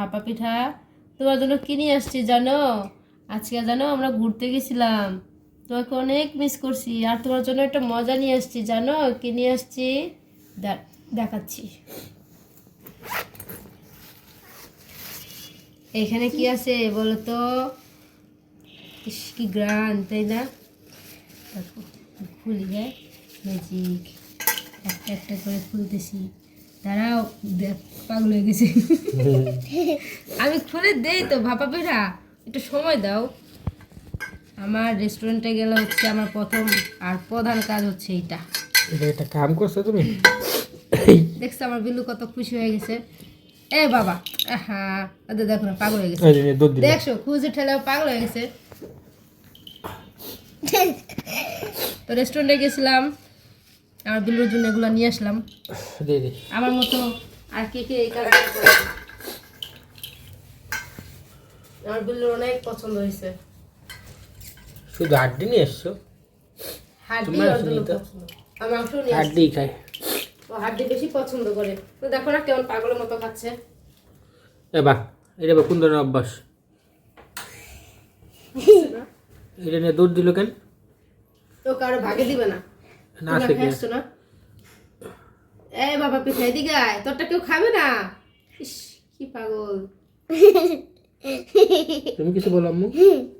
ভাপা পিঠা তোমার জন্য কি নিয়ে আসছি জানো? আজকে জানো আমরা ঘুরতে গেছিলাম। তোমাকে অনেক মিস করছি আর তোমার জন্য একটা মজা নিয়ে আসছি জানো? কি নিয়ে আসছি? দেখাচ্ছি। এখানে কি আছে বলো তো কি গ্রান, তাই না? দেখো, খুলি হ্যাঁ? ম্যাজিক একটা একটা করে খুলতেছি। দেখ পাগল হয়ে গেছে। আমি খুলে দেই তো ভাপা পিঠা একটু সময় দাও। আমার রেস্টুরেন্টে গেলে হচ্ছে আমার প্রথম আর প্রধান কাজ হচ্ছে এইটা। এটা কাম করছ তুমি? দেখছ আমার বিলু কত খুশি হয়ে গেছে। এ বাবা হ্যাঁ দেখো না পাগল হয়ে গেছে। দেখছ খুঁজে ঠেলে পাগল হয়ে গেছে। তো রেস্টুরেন্টে গেছিলাম আমার বিল্লুর জন্য এগুলো নিয়ে আসলাম। আমার মতো আর কে কে এই করে আমার বিল্লুর অনেক পছন্দ হয়েছে। শুধু হাড্ডি নিয়ে এসছো? হাড্ডি খায়। ও হাড্ডি বেশি পছন্দ করে। তো দেখো না কেমন পাগলের মতো খাচ্ছে। এ বা এটা বা কোন ধরনের অভ্যাস? এটা নিয়ে দুধ দিল কেন? তো কারও ভাগে দিবে না। না তোমরা আছে কি খাচ্ছ না। এ বাবা পিঠা এদিকে আয় তোরটা কেউ খাবে না? ইস কি পাগল। তুমি কিছু বলো আম্মু।